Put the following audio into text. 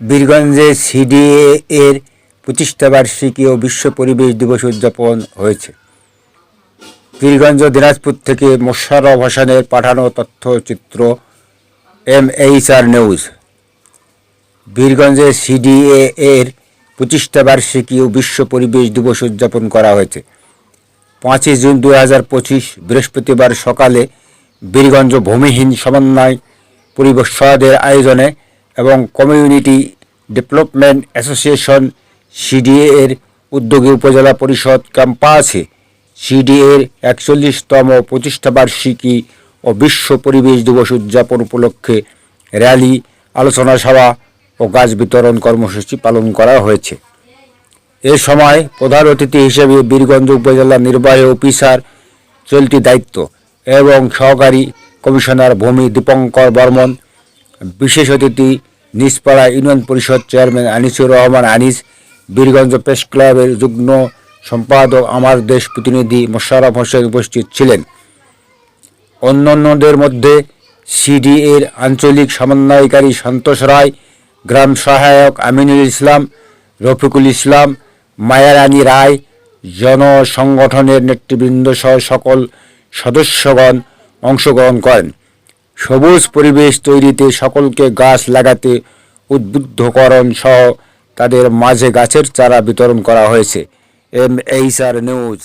বীরগঞ্জে CDA এর প্রতিষ্ঠা বার্ষিকী ও বিশ্ব পরিবেশ দিবস উদযাপন হয়েছে। বীরগঞ্জ দিনাজপুর থেকে মোশাররফ হোসেনের পাঠানো তথ্যচিত্র এম এইচ আর নিউজ। বীরগঞ্জে সিডিএ এর প্রতিষ্ঠা বার্ষিকী ও বিশ্ব পরিবেশ দিবস উদযাপন করা হয়েছে। পাঁচই জুন দু হাজার পঁচিশ বৃহস্পতিবার সকালে বীরগঞ্জ ভূমিহীন সমন্বয় পরিবেশদের আয়োজনে এবং কমিউনিটি ডেভেলপমেন্ট অ্যাসোসিয়েশন সিডিএ এর উদ্যোগে উপজেলা পরিষদ ক্যাম্পাসে সিডিএ এর একচল্লিশতম প্রতিষ্ঠাবার্ষিকী ও বিশ্ব পরিবেশ দিবস উদযাপন উপলক্ষে র্যালি, আলোচনা সভা ও গাছ বিতরণ কর্মসূচি পালন করা হয়েছে। এ সময় প্রধান অতিথি হিসেবে বীরগঞ্জ উপজেলা নির্বাহী অফিসার চলতি দায়িত্ব এবং সহকারী কমিশনার ভূমি দীপঙ্কর বর্মন বিশেষ অতিথি Nispara union Parishad chairman Anisur Rahman Anis, Birganj press ক্লাবের যুগ্ম সম্পাদক, আমার দেশ প্রতিনিধি মোশাররফ হোসেন উপস্থিত ছিলেন। অন্যান্যদের মধ্যে সিডি এর আঞ্চলিক সমন্বয়কারী সন্তোষ রায়, গ্রাম সহায়ক আমিনুল ইসলাম, রফিকুল ইসলাম, মায়ারানী রায়, জনসংগঠনের নেতৃবৃন্দ সহ সকল সদস্যগণ অংশগ্রহণ করেন। সবুজ পরিবেশ তৈরিতে সকলকে গাছ লাগাতে উদ্বুদ্ধকরণ সহ তাদের মাঝে গাছের চারা বিতরণ করা হয়েছে। M H R news